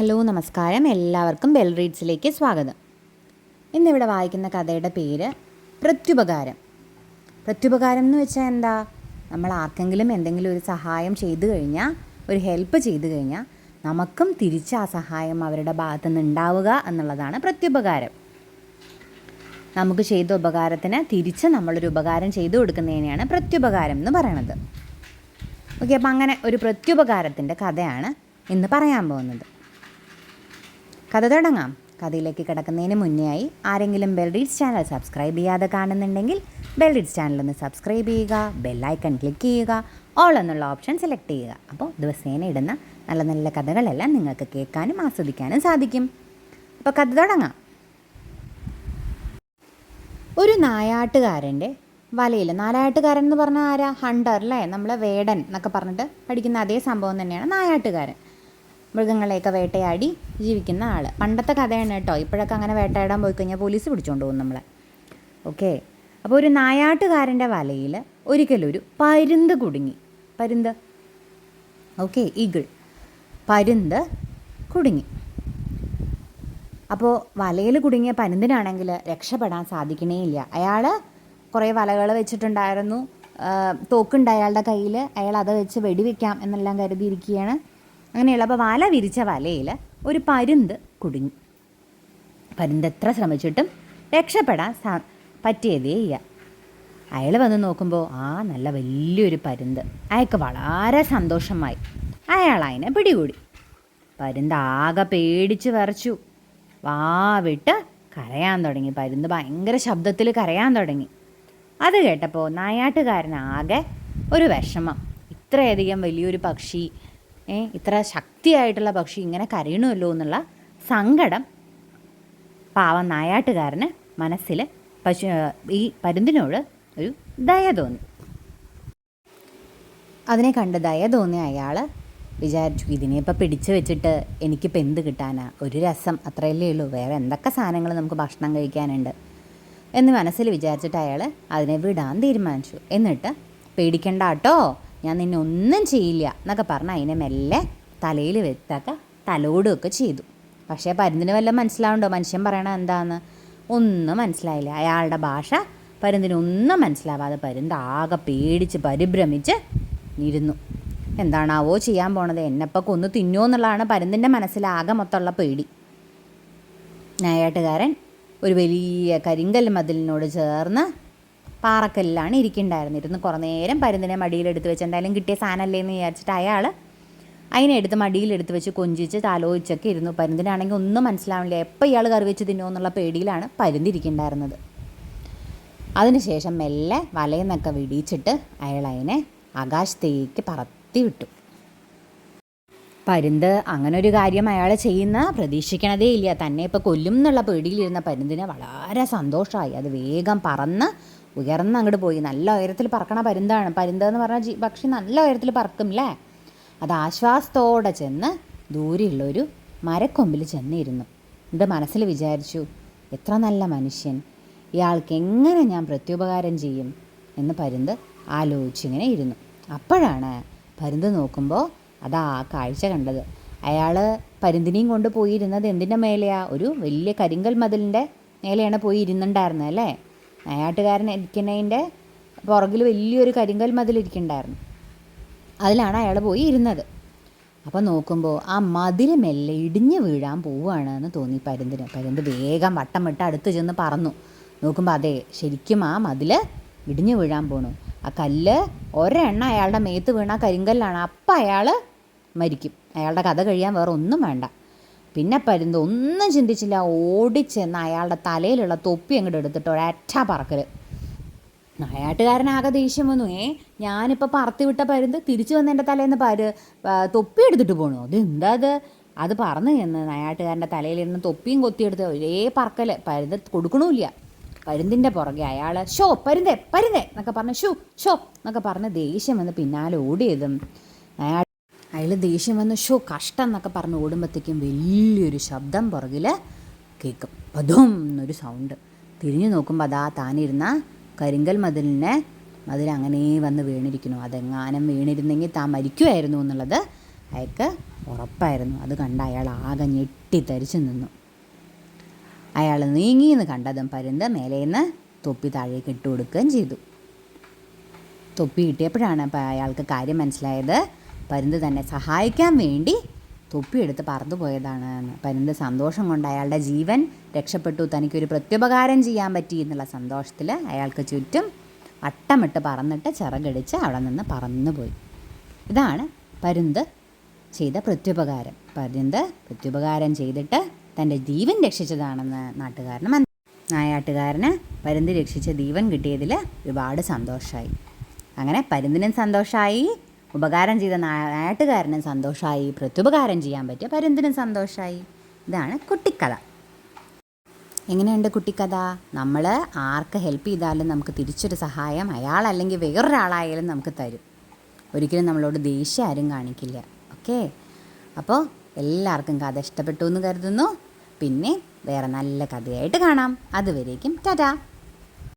Hello നമസ്കാരം. എല്ലാവർക്കും bell റീഡ്സിലേക്ക് സ്വാഗതം. ഇന്നിവിടെ വായിക്കുന്ന കഥയുടെ പേര് പ്രത്യുപകാരം. പ്രത്യുപകാരം എന്ന് വെച്ചാൽ എന്താ? നമ്മൾ ആർക്കെങ്കിലും എന്തെങ്കിലും ഒരു സഹായം ചെയ്തു കഴിഞ്ഞാൽ ഒരു ഹെൽപ്പ് ചെയ്തു കഴിഞ്ഞാൽ നമുക്കും തിരിച്ച് ആ സഹായം അവരുടെ ഭാഗത്തു നിന്ന് ഉണ്ടാവുക എന്നുള്ളതാണ് പ്രത്യുപകാരം. നമുക്ക് ചെയ്ത ഉപകാരത്തിന് തിരിച്ച് നമ്മളൊരു ഉപകാരം ചെയ്തു കൊടുക്കുന്നതിനെയാണ് പ്രത്യുപകാരം എന്ന് പറയണത്. ഓക്കെ അപ്പം അങ്ങനെ ഒരു പ്രത്യുപകാരത്തിന്റെ കഥയാണ് ഇന്ന് പറയാൻ പോകുന്നത്. കഥ തുടങ്ങാം. കഥയിലേക്ക് കിടക്കുന്നതിന് മുന്നേ ആയി ആരെങ്കിലും ബെൽറീഡ്സ് ചാനൽ സബ്സ്ക്രൈബ് ചെയ്യാതെ കാണുന്നുണ്ടെങ്കിൽ ബെൽറീഡ്സ് ചാനൽ ഒന്ന് സബ്സ്ക്രൈബ് ചെയ്യുക ബെല്ലൈക്കൺ ക്ലിക്ക് ചെയ്യുക ഓൾ എന്നുള്ള ഓപ്ഷൻ സെലക്ട് ചെയ്യുക. അപ്പോൾ ദിവസേന ഇടുന്ന നല്ല നല്ല കഥകളെല്ലാം നിങ്ങൾക്ക് കേൾക്കാനും ആസ്വദിക്കാനും സാധിക്കും. അപ്പോൾ കഥ തുടങ്ങാം. ഒരു നായാട്ടുകാരന്റെ വലയിൽ നാലാട്ടുകാരൻ എന്ന് പറഞ്ഞാൽ ആരാ? ഹണ്ടർ അല്ലേ? നമ്മളെ വേടൻ എന്നൊക്കെ പറഞ്ഞിട്ട് പഠിക്കുന്ന അതേ സംഭവം തന്നെയാണ് നായാട്ടുകാരൻ. മൃഗങ്ങളെയൊക്കെ വേട്ടയാടി ജീവിക്കുന്ന ആൾ പണ്ടത്തെ കഥയാണ് കേട്ടോ. ഇപ്പോഴൊക്കെ അങ്ങനെ വേട്ടയാടാൻ പോയി കഴിഞ്ഞാൽ പോലീസ് പിടിച്ചുകൊണ്ട് പോകും നമ്മളെ. ഓക്കെ? അപ്പോൾ ഒരു നായാട്ടുകാരന്റെ വലയിൽ ഒരിക്കലൊരു പരുന്ത് കുടുങ്ങി. പരുന്ത്? Okay eagle. പരുന്ത് കുടുങ്ങി. അപ്പോൾ വലയിൽ കുടുങ്ങിയ പരുന്തിനാണെങ്കിൽ രക്ഷപ്പെടാൻ സാധിക്കണേ ഇല്ല അയാൾ കുറേ വലകൾ വെച്ചിട്ടുണ്ടായിരുന്നു. തോക്കുണ്ട് അയാളുടെ കയ്യിൽ അയാൾ അത് വെച്ച് വെടിവെക്കാം എന്നെല്ലാം കരുതിയിരിക്കുകയാണ്. അങ്ങനെയുള്ള അപ്പോൾ വല വിരിച്ച വലയിൽ ഒരു പരുന്ത് കുടുങ്ങി. പരുന്ത് എത്ര ശ്രമിച്ചിട്ടും രക്ഷപ്പെടാൻ സാ പറ്റിയതേ ഇല്ല. അയാൾ വന്ന് നോക്കുമ്പോൾ ആ നല്ല വലിയൊരു പരുന്ത്. അയാൾക്ക് വളരെ സന്തോഷമായി. അയാൾ അതിനെ പിടികൂടി. പരുന്ത് ആകെ പേടിച്ച് വരച്ചു വാ വിട്ട് കരയാൻ തുടങ്ങി. പരുന്ത് ഭയങ്കര ശബ്ദത്തിൽ കരയാൻ തുടങ്ങി. അത് കേട്ടപ്പോൾ നായാട്ടുകാരനാകെ ഒരു വിഷമം. ഇത്രയധികം വലിയൊരു പക്ഷി ഇത്ര ശക്തിയായിട്ടുള്ള പക്ഷി ഇങ്ങനെ കരയണമല്ലോ എന്നുള്ള സങ്കടം പാവം നായാട്ടുകാരന് മനസ്സിൽ പശു ഈ പരുന്തിനോട് ഒരു ദയ തോന്നി. അതിനെ കണ്ട് ദയ തോന്നിയ അയാൾ വിചാരിച്ചു ഇതിനെ ഇപ്പം പിടിച്ചു വെച്ചിട്ട് എനിക്കിപ്പോൾ എന്ത് കിട്ടാനാ? ഒരു രസം അത്രയല്ലേ ഉള്ളൂ. വേറെ എന്തൊക്കെ സാധനങ്ങൾ നമുക്ക് ഭക്ഷണം കഴിക്കാനുണ്ട്? എന്ന് മനസ്സിൽ വിചാരിച്ചിട്ട് അയാൾ അതിനെ വിടാൻ തീരുമാനിച്ചു. എന്നിട്ട് പേടിക്കണ്ട കേട്ടോ. ഞാൻ നിന്നെ ഒന്നും ചെയ്യില്ല എന്നൊക്കെ പറഞ്ഞ് അതിനെ മെല്ലെ തലയിൽ വെത്തൊക്കെ തലോടുകയൊക്കെ ചെയ്തു. പക്ഷേ പരുന്തിന് വല്ലതും മനസ്സിലാവുണ്ടോ മനുഷ്യൻ പറയണത് എന്താന്ന്? ഒന്നും മനസ്സിലായില്ല. അയാളുടെ ഭാഷ പരുന്തിനൊന്നും മനസ്സിലാവാതെ പരുന്ത് ആകെ പേടിച്ച് പരിഭ്രമിച്ച് ഇരുന്നു. എന്താണാവോ ചെയ്യാൻ പോണത്? എന്നെപ്പോൾ കൊന്നു തിന്നോ എന്നുള്ളതാണ് പരുന്തിന്റെ മനസ്സിലാകെ മൊത്തമുള്ള പേടി. നായാട്ടുകാരൻ ഒരു വലിയ കരിങ്കൽ മതിലിനോട് ചേർന്ന് പാറക്കല്ലിലാണ് ഇരിക്കുന്നുണ്ടായിരുന്നത് ഇരുന്ന് കുറേ നേരം പരുന്തിനെ മടിയിലെടുത്ത് വെച്ച് എന്തായാലും കിട്ടിയ സാധനമല്ലേ എന്ന് വിചാരിച്ചിട്ട് അയാൾ അതിനെ എടുത്ത് മടിയിലെടുത്ത് വെച്ച് കൊഞ്ചിച്ച് താലോചിച്ചൊക്കെ ഇരുന്നു. പരുന്തിനാണെങ്കിൽ ഒന്നും മനസ്സിലാവില്ല എപ്പോൾ ഇയാൾ കറി വെച്ച് തിന്നോ എന്നുള്ള പേടിയിലാണ് പരുന്തിരിക്കുന്നുണ്ടായിരുന്നത് അതിനുശേഷം മെല്ലെ വലയെന്നൊക്കെ വിടിയിച്ചിട്ട് അയാൾ അതിനെ ആകാശത്തേക്ക് പറത്തി വിട്ടു. പരുന്ത് അങ്ങനെ ഒരു കാര്യം അയാൾ ചെയ്യുന്ന പ്രതീക്ഷിക്കണതേ ഇല്ല. തന്നെ ഇപ്പോൾ കൊല്ലും എന്നുള്ള പേടിയിലിരുന്ന പരുന്തിന് വളരെ സന്തോഷമായി. അത് വേഗം പറന്ന് ഉയർന്ന് അങ്ങോട്ട് പോയി. നല്ല ഉയരത്തിൽ പറക്കണ പരുന്താണ്. പരുന്ത് എന്ന് പറഞ്ഞാൽ ജീ പക്ഷി നല്ല ഉയരത്തിൽ പറക്കും അല്ലേ അത് ആശ്വാസത്തോടെ ചെന്ന് ദൂരെയുള്ളൊരു മരക്കൊമ്പിൽ ചെന്നിരുന്നു. ഇത് മനസ്സിൽ വിചാരിച്ചു എത്ര നല്ല മനുഷ്യൻ. ഇയാൾക്ക് എങ്ങനെ ഞാൻ പ്രത്യുപകാരം ചെയ്യും? എന്ന് പരുന്ത് ആലോചിച്ചിങ്ങനെ ഇരുന്നു. അപ്പോഴാണ് പരുന്ത് നോക്കുമ്പോൾ അതാ കാഴ്ച കണ്ടത്. അയാൾ പരുന്തിനെയും കൊണ്ട് പോയിരുന്നത് എന്തിന്റെ മേലെയാണ് ഒരു വലിയ കരിങ്കൽ മതിലിന്റെ മേലെയാണ് പോയി ഇരുന്നുണ്ടായിരുന്നത് അല്ലേ നായാട്ടുകാരൻ ഇരിക്കുന്നതിന്റെ പുറകിൽ വലിയൊരു കരിങ്കൽ മതിൽ ഇരിക്കുന്നുണ്ടായിരുന്നു അതിലാണ് അയാൾ പോയി ഇരുന്നത്. അപ്പോൾ നോക്കുമ്പോൾ ആ മതിൽ മെല്ലെ ഇടിഞ്ഞു വീഴാൻ പോവുകയാണ് എന്ന് തോന്നി പരുന്തിന്. പരുന്ത് വേഗം വട്ടം വിട്ട് അടുത്ത് ചെന്ന് പറന്നു. നോക്കുമ്പോൾ അതെ ശരിക്കും ആ മതിൽ ഇടിഞ്ഞു വീഴാൻ പോണു. ആ കല്ല് ഒരെണ്ണ അയാളുടെ മേത്ത് വീണ കരിങ്കല്ലാണ്. അപ്പം അയാൾ മരിക്കും. അയാളുടെ കഥ കഴിയാൻ വേറെ ഒന്നും വേണ്ട. പിന്നെ പരുന്ത് ഒന്നും ചിന്തിച്ചില്ല. ഓടിച്ചെന്ന് അയാളുടെ തലയിലുള്ള തൊപ്പി അങ്ങോട്ട് എടുത്തിട്ട് ഒരറ്റ പറക്കൽ നായാട്ടുകാരനാകെ ദേഷ്യം വന്നു. ഏ ഞാനിപ്പോൾ പറത്തി വിട്ട പരുന്ത് തിരിച്ചു വന്ന് എന്റെ തലേന്ന് പരു തൊപ്പി എടുത്തിട്ട് പോണു? അത് എന്താ അത്? അത് പറന്ന് എന്ന് നായാട്ടുകാരന്റെ തലയിലിരുന്ന് തൊപ്പിയും കൊത്തിയെടുത്ത് ഒരേ പറക്കൽ പരുന്ത് കൊടുക്കണമില്ല പരുന്തിന്റെ പുറകെ അയാൾ ഷോ പരുന്തേ പരുന്തേ എന്നൊക്കെ പറഞ്ഞ് ഷൂ ഷോ എന്നൊക്കെ പറഞ്ഞ് ദേഷ്യം വന്ന് പിന്നാലെ ഓടിയതും അയാൾ അയാൾ ദേഷ്യം വന്ന് ഷോ കഷ്ടം എന്നൊക്കെ പറഞ്ഞ് ഓടുമ്പോഴത്തേക്കും വലിയൊരു ശബ്ദം പുറകിൽ കേൾക്കും. പതും എന്നൊരു സൗണ്ട് തിരിഞ്ഞു നോക്കുമ്പോൾ അതാ താനിരുന്ന കരിങ്കൽ മതിലിനെ മതിൽ അങ്ങനെ വന്ന് വീണിരിക്കുന്നു. അതെങ്ങാനും വീണിരുന്നെങ്കിൽ താൻ മരിക്കുമായിരുന്നു എന്നുള്ളത് അയാൾക്ക് ഉറപ്പായിരുന്നു. അത് കണ്ട അയാൾ ആകെ ഞെട്ടിത്തരിച്ചു നിന്നു. അയാൾ നീങ്ങിയെന്ന് കണ്ടതും പരുന്ത് മേലേന്ന് തൊപ്പി താഴേക്ക് ഇട്ട് കൊടുക്കുകയും ചെയ്തു. തൊപ്പി കിട്ടിയപ്പോഴാണ് അയാൾക്ക് കാര്യം മനസ്സിലായത്. പരുന്ത് തന്നെ സഹായിക്കാൻ വേണ്ടി തൊപ്പിയെടുത്ത് പറന്നു പോയതാണ്. പരുന്ത് സന്തോഷം കൊണ്ട് അയാളുടെ ജീവൻ രക്ഷപ്പെട്ടു. തനിക്കൊരു പ്രത്യുപകാരം ചെയ്യാൻ പറ്റി എന്നുള്ള സന്തോഷത്തിൽ അയാൾക്ക് ചുറ്റും വട്ടമിട്ട് പറന്നിട്ട് ചിറകടിച്ച് അവിടെ നിന്ന് പറന്നു പോയി. ഇതാണ് പരുന്ത് ചെയ്ത പ്രത്യുപകാരം. പരുന്ത് പ്രത്യുപകാരം ചെയ്തിട്ട് തന്റെ ജീവൻ രക്ഷിച്ചതാണെന്ന് നാട്ടുകാരന് മന നായാട്ടുകാരന് പരുന്ത് രക്ഷിച്ച ജീവൻ കിട്ടിയതിൽ ഒരുപാട് സന്തോഷമായി അങ്ങനെ പരുന്തിനും സന്തോഷമായി ഉപകാരം ചെയ്ത നാട്ടുകാരനും സന്തോഷമായി പ്രത്യുപകാരം ചെയ്യാൻ പറ്റിയ പരുന്തിനും സന്തോഷമായി ഇതാണ് കുട്ടിക്കഥ. എങ്ങനെയുണ്ട് കുട്ടിക്കഥ? നമ്മൾ ആർക്ക് ഹെൽപ്പ് ചെയ്താലും നമുക്ക് തിരിച്ചൊരു സഹായം അയാൾ അയാളല്ലെങ്കിൽ വേറൊരാളായാലും നമുക്ക് തരും. ഒരിക്കലും നമ്മളോട് ദേഷ്യം ആരും കാണിക്കില്ല. ഓക്കെ? അപ്പോൾ എല്ലാവർക്കും കഥ ഇഷ്ടപ്പെട്ടു എന്ന് കരുതുന്നു. പിന്നെ വേറെ നല്ല കഥയായിട്ട് കാണാം. അതുവരേക്കും ടാറ്റാ.